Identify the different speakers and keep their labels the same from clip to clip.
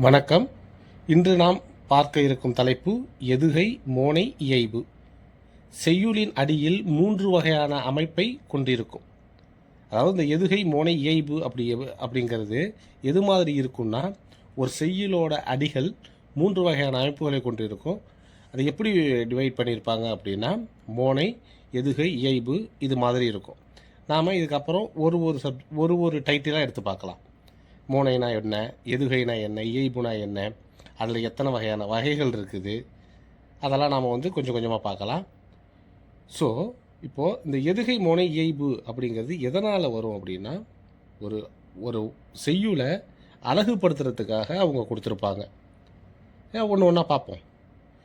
Speaker 1: வணக்கம். இன்று நாம் பார்க்க இருக்கும் தலைப்பு எதுகை மோனை இயைபு. செய்யுளின் அடியில் மூன்று வகையான அமைப்பை கொண்டிருக்கும். அதாவது இந்த எதுகை மோனை இயைபு அப்படி அப்படிங்கிறது எது மாதிரி இருக்கும்னா ஒரு செய்யுளோட அடிகள் மூன்று வகையான அமைப்புகளை கொண்டிருக்கும். அதை எப்படி டிவைட் பண்ணியிருப்பாங்க அப்படின்னா மோனை எதுகை இயைபு இது மாதிரி இருக்கும். நாம் இதுக்கப்புறம் ஒரு ஒரு சப் ஒரு ஒரு டைட்டிலாக எடுத்து பார்க்கலாம். மோனைனா என்ன எதுகைனா என்ன இயைபுனா என்ன அதில் எத்தனை வகையான வகைகள் இருக்குது அதெல்லாம் நாம் வந்து கொஞ்சம் கொஞ்சமாக பார்க்கலாம். ஸோ இப்போது இந்த எதுகை மோனை இயைபு அப்படிங்கிறது எதனால் வரும் அப்படின்னா ஒரு ஒரு செய்யுளை அழகுபடுத்துறதுக்காக அவங்க கொடுத்துருப்பாங்க. ஒன்று ஒன்றா பார்ப்போம்.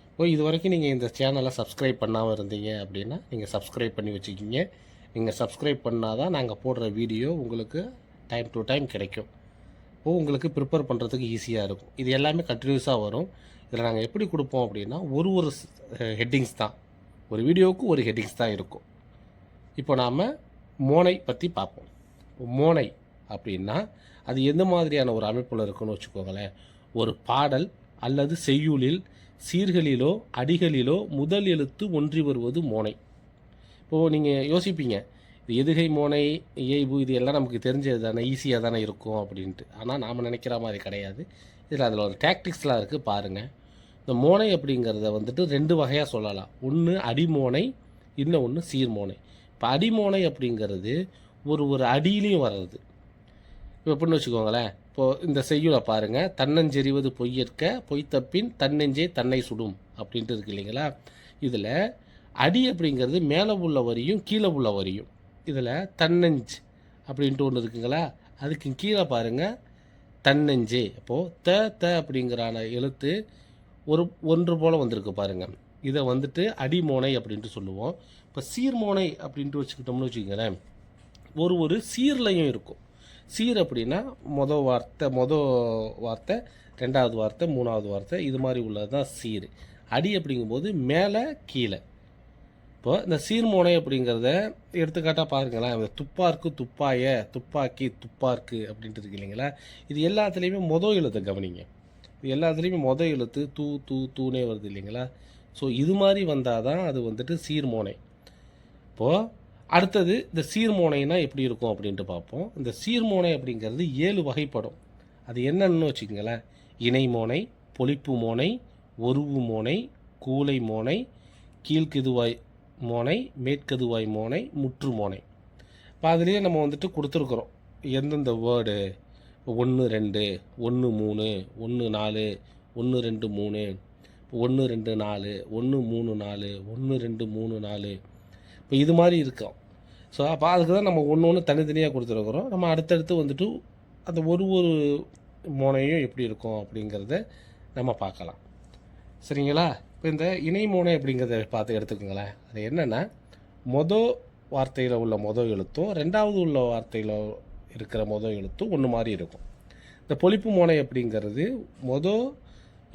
Speaker 1: இப்போ இது வரைக்கும் நீங்கள் இந்த சேனலை சப்ஸ்கிரைப் பண்ணாமல் இருந்தீங்க அப்படின்னா நீங்கள் சப்ஸ்கிரைப் பண்ணி வச்சுக்கிங்க. நீங்கள் சப்ஸ்கிரைப் பண்ணால் தான் நாங்கள் போடுற வீடியோ உங்களுக்கு டைம் டு டைம் கிடைக்கும். உங்களுக்கு ப்ரிப்பேர் பண்ணுறதுக்கு ஈஸியாக இருக்கும். இது எல்லாமே கண்டினியூஸாக வரும். இதில் நாங்கள் எப்படி கொடுப்போம் அப்படின்னா ஒரு ஒரு ஹெட்டிங்ஸ் தான். ஒரு வீடியோவுக்கு ஒரு ஹெட்டிங்ஸ் தான் இருக்கும். இப்போ நாம் மோனை பற்றி பார்ப்போம். மோனை அப்படின்னா அது எந்த மாதிரியான ஒரு அமைப்பில் இருக்குன்னு வச்சுக்கோங்களேன். ஒரு பாடல் அல்லது செய்யுளில் சீர்களிலோ அடிகளிலோ முதல் எழுத்து ஒன்றி வருவது மோனை. இப்போது நீங்கள் யோசிப்பீங்க எதுகை மோனை இயைபு இது எல்லாம் நமக்கு தெரிஞ்சது தானே ஈஸியாக தானே இருக்கும் அப்படின்ட்டு. ஆனால் நாம் நினைக்கிற மாதிரி கிடையாது. இதில் அதில் ஒரு டாக்டிக்ஸ்லாம் இருக்குது பாருங்கள் இந்த மோனை அப்படிங்கிறத வந்துட்டு ரெண்டு வகையாக சொல்லலாம். ஒன்று அடிமோனை இன்னும் ஒன்று சீர்மோனை. இப்போ அடிமோனை அப்படிங்கிறது ஒரு ஒரு அடியிலையும் வர்றது. இப்போ எப்படின்னு வச்சுக்கோங்களேன். இப்போது இந்த செய்யுளை பாருங்கள் தன்னஞ்செறிவது பொய்யற்க பொய்த்தப்பின் தன்னெஞ்சே தன்னை சுடும் அப்படின்ட்டு இருக்கு இல்லைங்களா? இதில் அடி அப்படிங்கிறது மேலே உள்ள வரியும் கீழே உள்ள வரியும். இதில் தன்னஞ்சு அப்படின்ட்டு ஒன்று இருக்குங்களா? அதுக்கு கீழே பாருங்கள் தன்னஞ்சே. அப்போது த த அப்படிங்கிறான எழுத்து ஒரு ஒன்று போல் வந்திருக்கு பாருங்கள் இதை வந்துட்டு அடிமோனை அப்படின்ட்டு சொல்லுவோம். இப்போ சீர்மோனை அப்படின்ட்டு வச்சுக்கிட்டோம்னு வச்சுக்கோங்களேன் ஒரு ஒரு சீர்லையும் இருக்கும். சீர் அப்படின்னா மொதல் வார்த்தை மொதல் வார்த்தை ரெண்டாவது வார்த்தை மூணாவது வார்த்தை இது மாதிரி உள்ளது தான் சீர். அடி அப்படிங்கும்போது மேலே கீழே. இப்போ இந்த சீர்மோனை அப்படிங்கிறத எடுத்துக்காட்டாக பாருங்களேன். இந்த துப்பார்க்கு துப்பாய துப்பாக்கி துப்பார்க்கு அப்படின்ட்டு இருக்கு இல்லைங்களா? இது எல்லாத்துலேயுமே மொதல் எழுத்தை கவனிங்க. இது எல்லாத்துலேயுமே மொதல் எழுத்து தூ தூ தூனே வருது இல்லைங்களா? ஸோ இது மாதிரி வந்தால் தான் அது வந்துட்டு சீர்மோனை இப்போது அடுத்தது இந்த சீர்மோனைனா எப்படி இருக்கும் அப்படின்ட்டு பார்ப்போம். இந்த சீர்மோனை அப்படிங்கிறது ஏழு வகைப்படும். அது என்னன்னு வச்சுக்கோங்களேன். இணைமோனை பொலிப்பு மோனை ஒருவு மோனை கூலை மோனை கீழ்கிதுவாய் மோனை மேற்கதுவாய் மோனை முற்று மோனை. இப்போ அதுலேயே நம்ம வந்துட்டு கொடுத்துருக்குறோம். எந்தெந்த வேர்டு ஒன்று ரெண்டு ஒன்று மூணு ஒன்று நாலு ஒன்று ரெண்டு மூணு ஒன்று ரெண்டு நாலு ஒன்று மூணு நாலு ஒன்று ரெண்டு மூணு நாலு. இப்போ இது மாதிரி இருக்கும். ஸோ அப்போ அதுக்கு தான் நம்ம ஒன்று ஒன்று தனித்தனியாக கொடுத்துருக்குறோம். நம்ம அடுத்தடுத்து வந்துட்டு அந்த ஒரு ஒரு மோனையும் எப்படி இருக்கும் அப்படிங்கிறத நம்ம பார்க்கலாம். சரிங்களா? இப்போ இந்த இணைமோனை அப்படிங்கிறத பார்த்து எடுத்துக்கோங்களேன். அது என்னென்னா மொதல் வார்த்தையில் உள்ள மொதல் எழுத்தும் ரெண்டாவது உள்ள வார்த்தையில் இருக்கிற மொதல் எழுத்தும் ஒன்று மாதிரி இருக்கும். இந்த பொழிப்பு மோனை அப்படிங்கிறது மொதல்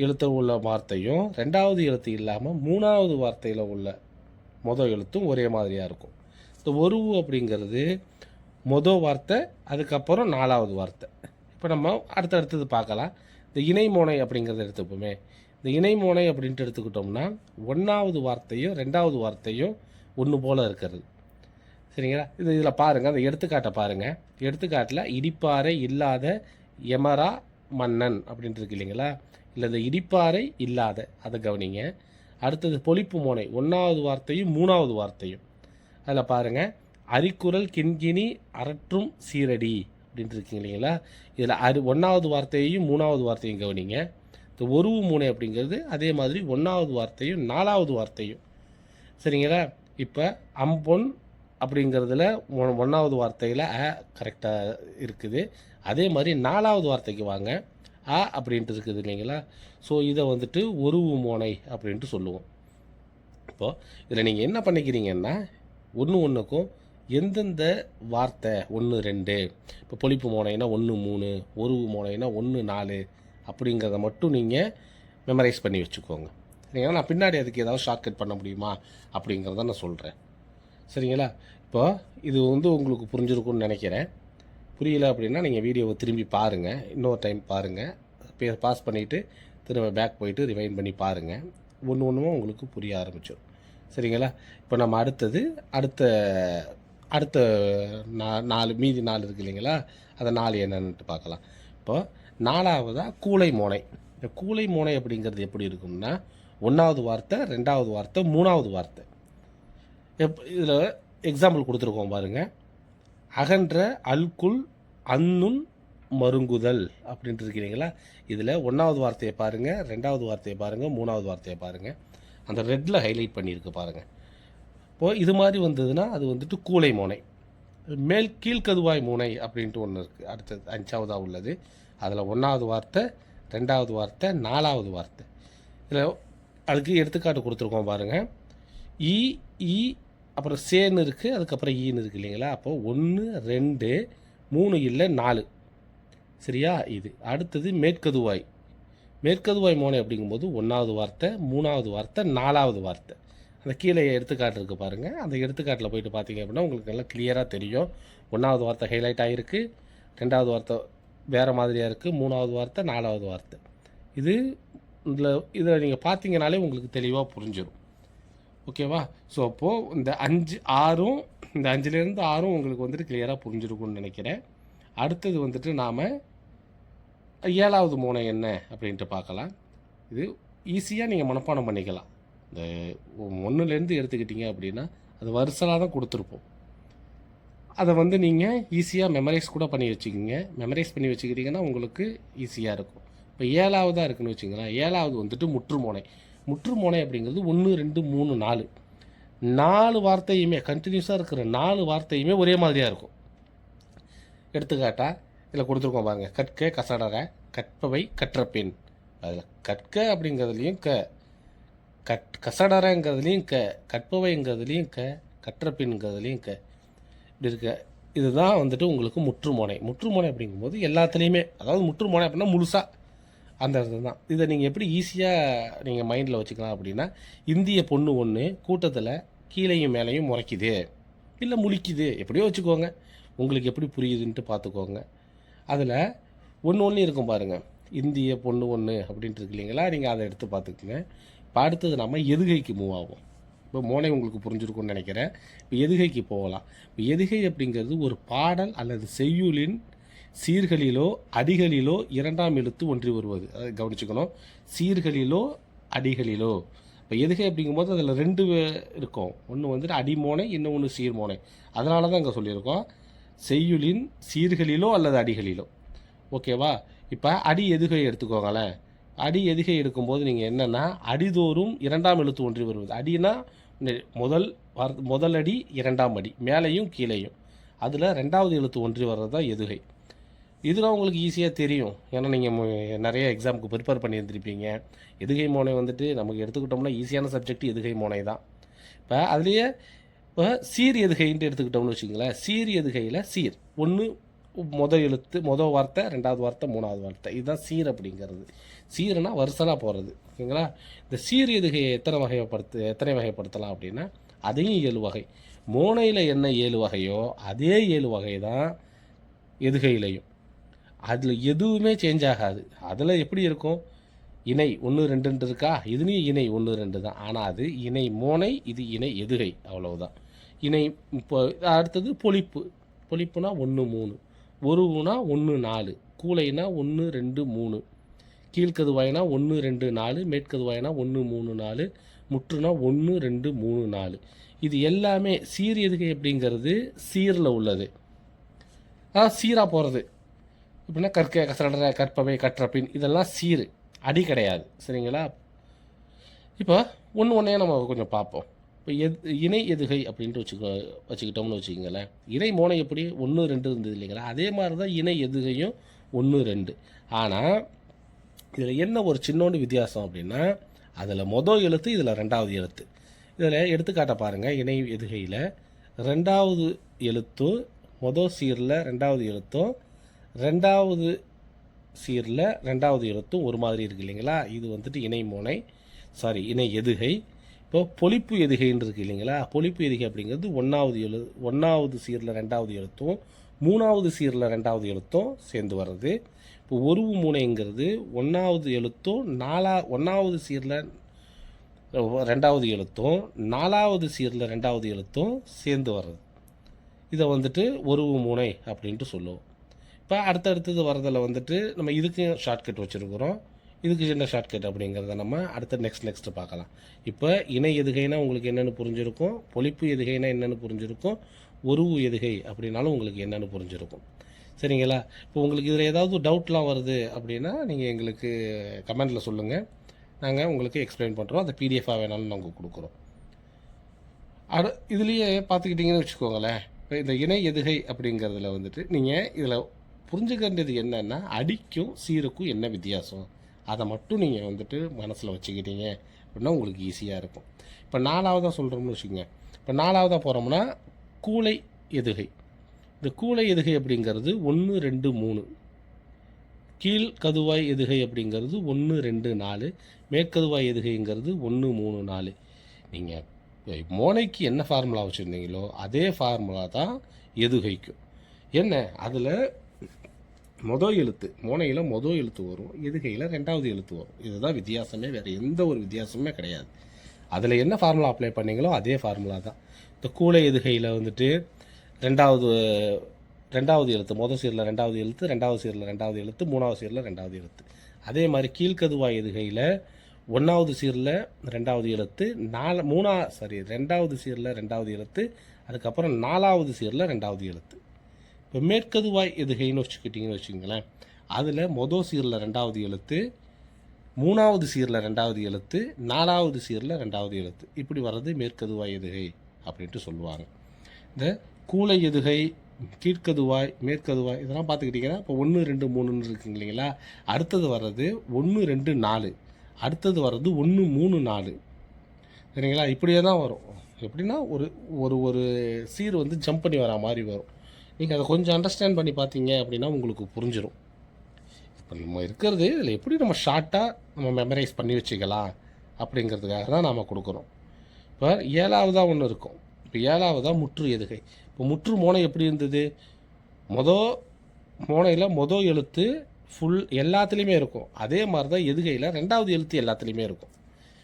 Speaker 1: எழுத்தில் உள்ள வார்த்தையும் ரெண்டாவது எழுத்து இல்லாமல் மூணாவது வார்த்தையில் உள்ள மொதல் எழுத்தும் ஒரே மாதிரியாக இருக்கும். இந்த ஒருவு அப்படிங்கிறது மொதல் வார்த்தை அதுக்கப்புறம் நாலாவது வார்த்தை. இப்போ நம்ம அடுத்தடுத்தது பார்க்கலாம். இந்த இணை மோனை அப்படிங்கிறத எடுத்துப்போமே. இந்த இணைமோனை அப்படின்ட்டு எடுத்துக்கிட்டோம்னா ஒன்றாவது வார்த்தையும் ரெண்டாவது வார்த்தையும் ஒன்று போல் இருக்கிறது. சரிங்களா? இது இதில் பாருங்கள் அந்த எடுத்துக்காட்டை பாருங்கள் எடுத்துக்காட்டில் இடிப்பாறை இல்லாத எமரா மன்னன் அப்படின்ட்டு இருக்கு இல்லைங்களா? இல்லை இந்த இடிப்பாறை இல்லாத அதை கவனிங்க. அடுத்தது பொலிப்பு மோனை ஒன்றாவது வார்த்தையும் மூணாவது வார்த்தையும். அதில் பாருங்கள் அரிக்குரல் கிண்கிணி அரற்றும் சீரடி அப்படின்ட்டு இருக்கீங்க இல்லைங்களா? இதில் அரி ஒன்றாவது வார்த்தையையும் மூணாவது வார்த்தையும் கவனிங்க. இந்த ஒருவு மூனை அப்படிங்கிறது அதே மாதிரி ஒன்றாவது வார்த்தையும் நாலாவது வார்த்தையும். சரிங்களா? இப்போ அம்பொன் அப்படிங்கிறதுல ஒன்றாவது வார்த்தையில் அ கரெக்டாக இருக்குது. அதே மாதிரி நாலாவது வார்த்தைக்கு வாங்க. அ அப்படின்ட்டு இருக்குது இல்லைங்களா? ஸோ இதை வந்துட்டு ஒருவு மோனை அப்படின்ட்டு சொல்லுவோம். இப்போது இதில் நீங்கள் என்ன பண்ணிக்கிறீங்கன்னா ஒன்று ஒன்றுக்கும் எந்தெந்த வார்த்தை? ஒன்று ரெண்டு. இப்போ பொழிப்பு மோனைனா ஒன்று மூணு. ஒருவு மோனைனா ஒன்று நாலு. அப்படிங்கிறத மட்டும் நீங்கள் மெமரைஸ் பண்ணி வச்சுக்கோங்க. சரிங்களா? நான் பின்னாடி அதுக்கு ஏதாவது ஷார்ட்கட் பண்ண முடியுமா? அப்படிங்கிறத நான் சொல்கிறேன் சரிங்களா? இப்போ இது வந்து உங்களுக்கு புரிஞ்சிருக்கும்னு நினைக்கிறேன். புரியல அப்படின்னா நீங்கள் வீடியோவை திரும்பி பாருங்கள் இன்னொரு டைம் பாருங்கள் பே பாஸ் பண்ணிவிட்டு திரும்ப பேக் போயிட்டு ரிவைன் பண்ணி பாருங்கள் ஒன்று ஒன்றும் உங்களுக்கு புரிய ஆரம்பிச்சிடும் சரிங்களா? இப்போ நம்ம அடுத்தது அடுத்த அடுத்த நா நாலு மீதி நாலு இருக்கு இல்லைங்களா? அந்த நாலு என்னென்னுட்டு பார்க்கலாம். இப்போ நாலாவதாக கூலை மோனை. இந்த கூலை மோனை அப்படிங்கிறது எப்படி இருக்கும்னா ஒன்றாவது வார்த்தை ரெண்டாவது வார்த்தை மூணாவது வார்த்தை. எப் இதில் எக்ஸாம்பிள் கொடுத்துருக்கோம் பாருங்கள் அகன்ற அல்குல் அன்னுன் மருங்குதல் அப்படின்ட்டு இருக்கிறீங்களா இதில் ஒன்றாவது வார்த்தையை பாருங்கள் ரெண்டாவது வார்த்தையை பாருங்கள் மூணாவது வார்த்தையை பாருங்கள் அந்த ரெட்டில் ஹைலைட் பண்ணியிருக்கு பாருங்கள் இப்போது இது மாதிரி வந்ததுன்னா அது வந்துட்டு கூலை மோனை. மேல் கீழ்கதுவாய் மூனை அப்படின்ட்டு ஒன்று இருக்குது அடுத்தது அஞ்சாவதாக உள்ளது. அதில் ஒன்றாவது வார்த்தை ரெண்டாவது வார்த்தை நாலாவது வார்த்தை. இதில் அதுக்கு எடுத்துக்காட்டு கொடுத்துருக்கோம் பாருங்கள் இ இ அப்புறம் சேன்னு இருக்குது அதுக்கப்புறம் ஈன்னு இருக்குது இல்லைங்களா? அப்போ ஒன்று ரெண்டு மூணு இல்லை நாலு. சரியா? இது. அடுத்தது மேற்கதுவாய். மேற்கதுவாய் மோனை அப்படிங்கும்போது ஒன்றாவது வார்த்தை மூணாவது வார்த்தை நாலாவது வார்த்தை. அந்த கீழே எடுத்துக்காட்டு இருக்குது பாருங்கள் அந்த எடுத்துக்காட்டில் போயிட்டு பார்த்தீங்க அப்படின்னா உங்களுக்கு நல்லா கிளியராக தெரியும். ஒன்றாவது வார்த்தை ஹைலைட் ஆகிருக்கு ரெண்டாவது வார்த்தை வேறு மாதிரியாக இருக்குது மூணாவது வார்த்தை நாலாவது வார்த்தை. இது இதில் இதில் நீங்கள் பார்த்தீங்கனாலே உங்களுக்கு தெளிவாக புரிஞ்சிடும் ஓகேவா? ஸோ அப்போது இந்த அஞ்சு ஆறும் இந்த அஞ்சுலேருந்து ஆறும் உங்களுக்கு வந்துட்டு கிளியராக புரிஞ்சிருக்கும்னு நினைக்கிறேன். அடுத்தது வந்துட்டு நாம் ஏழாவது மூணை என்ன அப்படின்ட்டு பார்க்கலாம். இது ஈஸியாக நீங்கள் மனப்பாடம் பண்ணிக்கலாம். இந்த ஒன்றுலேருந்து எடுத்துக்கிட்டீங்க அப்படின்னா அது வருஷலாக தான் கொடுத்துருப்போம். அதை வந்து நீங்கள் ஈஸியாக மெமரைஸ் கூட பண்ணி வச்சுக்கிங்க. மெமரைஸ் பண்ணி வச்சுக்கிட்டிங்கன்னா உங்களுக்கு ஈஸியாக இருக்கும். இப்போ ஏழாவதாக இருக்குன்னு வச்சுங்களேன். ஏழாவது வந்துட்டு முற்றுமோனை. முற்றுமோனை அப்படிங்கிறது ஒன்று ரெண்டு மூணு நாலு. நாலு வார்த்தையுமே கண்டினியூஸாக இருக்கிற நாலு வார்த்தையுமே ஒரே மாதிரியாக இருக்கும். எடுத்துக்காட்டாக இதில் கொடுத்துருக்கோம் பாருங்க. கற்க கசடர கற்பவை கற்ற பெண் அதில் கற்க அப்படிங்கிறதுலையும் க. கட் கசடரங்கிறதுலையும் க. கற்பவைங்கிறதுலையும் க. கற்ற பெண்ங்கிறதுலையும் க. இப்படி இருக்க. இதுதான் வந்துட்டு உங்களுக்கு முற்றுமோனை. முற்றுமோனை அப்படிங்கும்போது எல்லாத்துலேயுமே அதாவது முற்றுமோனை அப்படின்னா முழுசாக அந்த இடத்துல தான். இதை நீங்கள் எப்படி ஈஸியாக நீங்கள் மைண்டில் வச்சுக்கலாம் அப்படின்னா இந்திய பொண்ணு ஒன்று கூட்டத்தில் கீழேயும் மேலேயும் முறைக்குது. இல்லை முழிக்குது. எப்படியோ வச்சுக்கோங்க. உங்களுக்கு எப்படி புரியுதுன்ட்டு பார்த்துக்கோங்க அதில் ஒன்று ஒன்று இருக்கும் பாருங்கள் இந்திய பொண்ணு ஒன்று அப்படின்ட்டு இருக்கு இல்லைங்களா? நீங்கள் அதை எடுத்து பார்த்துக்குங்க இப்போ அடுத்தது நம்ம எதுகைக்கு மூவ் ஆகும்? இப்போ மோனை உங்களுக்கு புரிஞ்சிருக்கும்னு நினைக்கிறேன். இப்போ எதுகைக்கு போகலாம்? இப்போ எதுகை அப்படிங்கிறது ஒரு பாடல் அல்லது செய்யுளின் சீர்களிலோ அடிகளிலோ இரண்டாம் எழுத்து ஒன்றி வருவது. அதை கவனிச்சுக்கணும். சீர்களிலோ அடிகளிலோ. இப்போ எதுகை அப்படிங்கும்போது அதில் ரெண்டு இருக்கும். ஒன்று வந்துட்டு அடிமோனை இன்னொன்று சீர்மோனை அதனால தான் இங்கே சொல்லியிருக்கோம். செய்யுளின் சீர்களிலோ அல்லது அடிகளிலோ. ஓகேவா? இப்போ அடி எதுகை எடுத்துக்கோங்களேன். அடி எதுகை எடுக்கும்போது நீங்கள் என்னென்னா அடிதோறும் இரண்டாம் எழுத்து ஒன்றி வருவது. அடினா முதல் வர் முதல் அடி இரண்டாம் அடி மேலேயும் கீழேயும். அதில் ரெண்டாவது எழுத்து ஒன்றி வர்றது தான் எதுகை. இதெல்லாம் உங்களுக்கு ஈஸியாக தெரியும். ஏன்னா நீங்கள் நிறைய எக்ஸாமுக்கு ப்ரிப்பேர் பண்ணியிருந்திருப்பீங்க. எதுகை மோனை வந்துட்டு நமக்கு எடுத்துக்கிட்டோம்னா ஈஸியான சப்ஜெக்ட் எதுகை மோனை தான். இப்போ அதுலேயே இப்போ சீர் எதுகைன்ட்டு எடுத்துக்கிட்டோம்னு வச்சுங்களேன் சீர் எதுகையில்? சீர். ஒன்று முதல் எழுத்து முதல் வார்த்தை ரெண்டாவது வார்த்தை மூணாவது வார்த்தை. இதுதான் சீர் அப்படிங்கிறது. சீர்னா வருஷனாக போகிறது ஓகேங்களா? இந்த சீர் எதுகையை எத்தனை வகைப்படுத்து எத்தனை வகைப்படுத்தலாம் அப்படின்னா அதையும் ஏழு வகை. மோனையில் என்ன ஏழு வகையோ அதே ஏழு வகை தான் எதுகையிலையும். அதில் எதுவுமே சேஞ்ச் ஆகாது. அதில் எப்படி இருக்கும்? இணை ஒன்று ரெண்டுன்ட்டு இருக்கா? இதுலேயும் இணை ஒன்று ரெண்டு தான். ஆனால் அது இணை மோனை இது இணை எதுகை. அவ்வளவுதான். இணை இப்போ அடுத்தது பொழிப்பு பொழிப்புனா ஒன்று மூணு. ஒருவுனா ஒன்று நாலு கூலைனா ஒன்று ரெண்டு மூணு கீழ்கதுவாயினா ஒன்று ரெண்டு நாலு மேற்கதுவாயினா ஒன்று மூணு நாலு முற்றுனா ஒன்று ரெண்டு மூணு நாலு. இது எல்லாமே சீர் எதுகை அப்படிங்கிறது சீரில் உள்ளது. அதான் சீராக போகிறது இப்படின்னா கற்க கசடர கற்பவை கற்றப்பின் இதெல்லாம் சீர். அடி கிடையாது. சரிங்களா? இப்போ ஒன்று ஒன்றே நம்ம கொஞ்சம் பார்ப்போம். இப்போ எது இணை எதுகை அப்படின்ட்டு வச்சுக்கோ வச்சுக்கிட்டோம்னு வச்சுக்கோங்களேன். இணை மோனை எப்படி? ஒன்று ரெண்டு இருந்தது இல்லைங்களா? அதே மாதிரி தான் இணை எதுகையும் ஒன்று ரெண்டு. ஆனால் இதில் என்ன ஒரு சின்னோண்டு வித்தியாசம் அப்படின்னா அதில் மொதல் எழுத்து இதில் ரெண்டாவது எழுத்து. இதில் எடுத்துக்காட்ட பாருங்கள் இணை எதுகையில் ரெண்டாவது எழுத்தும் மொதல் சீரில் ரெண்டாவது எழுத்தும் ரெண்டாவது சீரில் ரெண்டாவது எழுத்தும் ஒரு மாதிரி இருக்கு இல்லைங்களா? இது வந்துட்டு இணை மோனை சாரி இணை எதுகை. இப்போ பொலிப்பு எதுகைன்னு இருக்கு இல்லைங்களா? பொலிப்பு எதுகை அப்படிங்கிறது ஒன்றாவது எழு ஒன்றாவது சீரில் ரெண்டாவது எழுத்தும் மூணாவது சீரில் ரெண்டாவது எழுத்தும் சேர்ந்து வர்றது. இப்போ ஒருவு மூனைங்கிறது ஒன்றாவது எழுத்தும் நாலா ஒன்றாவது சீரில் ரெண்டாவது எழுத்தும் நாலாவது சீரில் ரெண்டாவது எழுத்தும் சேர்ந்து வர்றது. இதை வந்துட்டு ஒருவு மூனை அப்படின்ட்டு சொல்லுவோம். இப்போ அடுத்தடுத்தது வரதில் வந்துட்டு நம்ம இதுக்கும் ஷார்ட்கட் வச்சுருக்குறோம். இதுக்கு என்ன ஷார்ட்கட் அப்படிங்கிறத நம்ம அடுத்த நெக்ஸ்ட் நெக்ஸ்ட் பார்க்கலாம். இப்போ இணை எதுகைனா உங்களுக்கு என்னென்னு புரிஞ்சிருக்கும் பொழிப்பு எதுகைனா என்னென்னு புரிஞ்சிருக்கும் உருவு எதுகை அப்படின்னாலும் உங்களுக்கு என்னென்னு புரிஞ்சிருக்கும். சரிங்களா? இப்போ உங்களுக்கு இதில் ஏதாவது டவுட்லாம் வருது அப்படின்னா நீங்கள் எங்களுக்கு கமெண்டில் சொல்லுங்கள் நாங்கள் உங்களுக்கு எக்ஸ்பிளைன் பண்ணுறோம் அந்த பிடிஎஃபாக வேணாலும் நாங்கள் கொடுக்குறோம். அடு இதுலேயே பார்த்துக்கிட்டிங்கன்னு வச்சுக்கோங்களேன். இப்போ இந்த இணை எதுகை அப்படிங்கிறதுல வந்துட்டு நீங்கள் இதில் புரிஞ்சுக்க வேண்டியது என்னென்னா அடிக்கும் சீருக்கும் என்ன வித்தியாசம்? அதை மட்டும் நீங்கள் வந்துட்டு மனசில் வச்சுக்கிட்டீங்க அப்படின்னா உங்களுக்கு ஈஸியாக இருக்கும். இப்போ நாலாவதாக சொல்கிறோம்னு வச்சுக்கோங்க. இப்போ நாலாவதாக போகிறோம்னா கூளை எதுகை. இந்த கூளை எதுகை அப்படிங்கிறது ஒன்று ரெண்டு மூணு. கீழ் கதுவாய் எதுகை அப்படிங்கிறது ஒன்று ரெண்டு நாலு. மேற்கதுவாய் எதுகைங்கிறது ஒன்று மூணு நாலு. நீங்கள் மோனைக்கு என்ன ஃபார்முலா வச்சுருந்தீங்களோ அதே ஃபார்முலா தான் எதுகைக்கும். என்ன? அதில் மொதல் எழுத்து மோனையில் மொதல் எழுத்து வரும் எதுகையில் ரெண்டாவது எழுத்து வரும். இதுதான் வித்தியாசமே வேறு எந்த ஒரு வித்தியாசமே கிடையாது. அதில் என்ன ஃபார்முலா அப்ளை பண்ணீங்களோ அதே ஃபார்முலா தான். இந்த கூலை எதுகையில் வந்துட்டு ரெண்டாவது ரெண்டாவது எழுத்து மொதல் சீரில் ரெண்டாவது எழுத்து ரெண்டாவது சீரில் ரெண்டாவது எழுத்து மூணாவது சீரில் ரெண்டாவது எழுத்து. அதே மாதிரி கீழ்கதுவா எதுகையில் ஒன்றாவது சீரில் ரெண்டாவது எழுத்து நாலு மூணா சாரி ரெண்டாவது சீரில் ரெண்டாவது எழுத்து அதுக்கப்புறம் நாலாவது சீரில் ரெண்டாவது எழுத்து. இப்போ மேற்கதுவாய் எதுகைன்னு வச்சுக்கிட்டிங்கன்னு வச்சுக்கோங்களேன். அதில் மொதல் சீரில் ரெண்டாவது எழுத்து மூணாவது சீரில் ரெண்டாவது எழுத்து நாலாவது சீரில் ரெண்டாவது எழுத்து. இப்படி வர்றது மேற்கதுவாய் எதுகை அப்படின்ட்டு சொல்லுவாங்க. இந்த கூலை எதுகை கீழ்கதுவாய் மேற்கதுவாய் இதெல்லாம் பார்த்துக்கிட்டிங்கன்னா இப்போ ஒன்று ரெண்டு மூணுன்னு இருக்குங்க இல்லைங்களா? அடுத்தது வர்றது ஒன்று ரெண்டு நாலு. அடுத்தது வர்றது ஒன்று மூணு நாலு. சரிங்களா? இப்படியே தான் வரும். எப்படின்னா ஒரு ஒரு ஒரு சீர் வந்து ஜம்ப் பண்ணி வரா மாதிரி வரும். நீங்கள் அதை கொஞ்சம் அண்டர்ஸ்டாண்ட் பண்ணி பார்த்தீங்க அப்படின்னா உங்களுக்கு புரிஞ்சிடும் இப்போ நம்ம இருக்கிறது இதில் எப்படி நம்ம ஷார்ட்டாக நம்ம மெமரைஸ் பண்ணி வச்சுக்கலாம் அப்படிங்கிறதுக்காக தான் நாம் கொடுக்குறோம். இப்போ ஏழாவதாக ஒன்று இருக்கும். இப்போ ஏழாவதாக முற்று எதுகை. இப்போ முற்று மோனை எப்படி இருந்தது? மொதல் மோனையில் மொதல் எழுத்து ஃபுல் எல்லாத்துலேயுமே இருக்கும். அதே மாதிரி தான் எதுகையில் ரெண்டாவது எழுத்து எல்லாத்துலேயுமே இருக்கும்.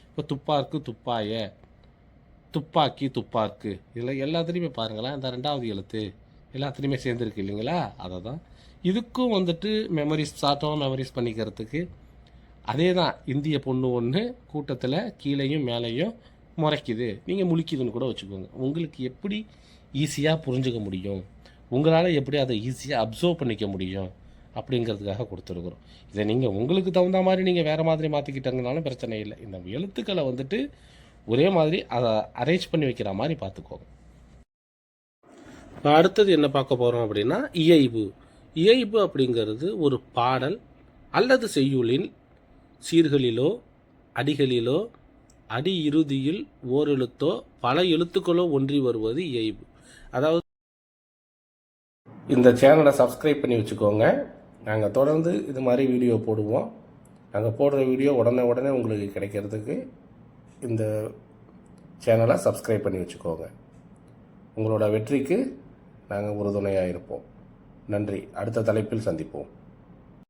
Speaker 1: இப்போ துப்பாக்கு துப்பாய துப்பாக்கி துப்பாக்கு இதில் எல்லாத்துலேயுமே பாருங்களேன் இந்த ரெண்டாவது எழுத்து. எல்லாத்துலேயுமே சேர்ந்துருக்கு இல்லைங்களா? அதை தான் இதுக்கும் வந்துட்டு மெமரிஸ் சாட்டம் மெமரிஸ் பண்ணிக்கிறதுக்கு அதே தான் இந்திய பொண்ணு ஒன்று கூட்டத்தில் கீழேயும் மேலேயும் முறைக்குது. நீங்கள் முழிக்குதுன்னு கூட வச்சுக்கோங்க. உங்களுக்கு எப்படி ஈஸியாக புரிஞ்சுக்க முடியும்? உங்களால் எப்படி அதை ஈஸியாக அப்சர்வ் பண்ணிக்க முடியும்? அப்படிங்கிறதுக்காக கொடுத்துருக்குறோம். இதை நீங்கள் உங்களுக்கு தகுந்த மாதிரி நீங்கள் வேறு மாதிரி மாற்றிக்கிட்டங்கனாலும் பிரச்சனை இல்லை. இந்த எழுத்துக்களை வந்துட்டு ஒரே மாதிரி அதை அரேஞ்ச் பண்ணி வைக்கிற மாதிரி பார்த்துக்கோங்க. இப்போ அடுத்தது என்ன பார்க்க போகிறோம் அப்படின்னா இயைபு. இயைபு அப்படிங்கிறது ஒரு பாடல் அல்லது செய்யுளின் சீர்களிலோ அடிகளிலோ அடி இறுதியில் ஓரெழுத்தோ பல எழுத்துக்களோ ஒன்றி வருவது இயைபு. அதாவது இந்த சேனலை சப்ஸ்கிரைப் பண்ணி வச்சுக்கோங்க. நாங்கள் தொடர்ந்து இது மாதிரி வீடியோ போடுவோம். நாங்கள் போடுற வீடியோ உடனே உடனே உங்களுக்கு கிடைக்கிறதுக்கு இந்த சேனலை சப்ஸ்கிரைப் பண்ணி வச்சுக்கோங்க. உங்களோட வெற்றிக்கு நாங்கள் உறுதுணையாக இருப்போம் நன்றி. அடுத்த தலைப்பில் சந்திப்போம்.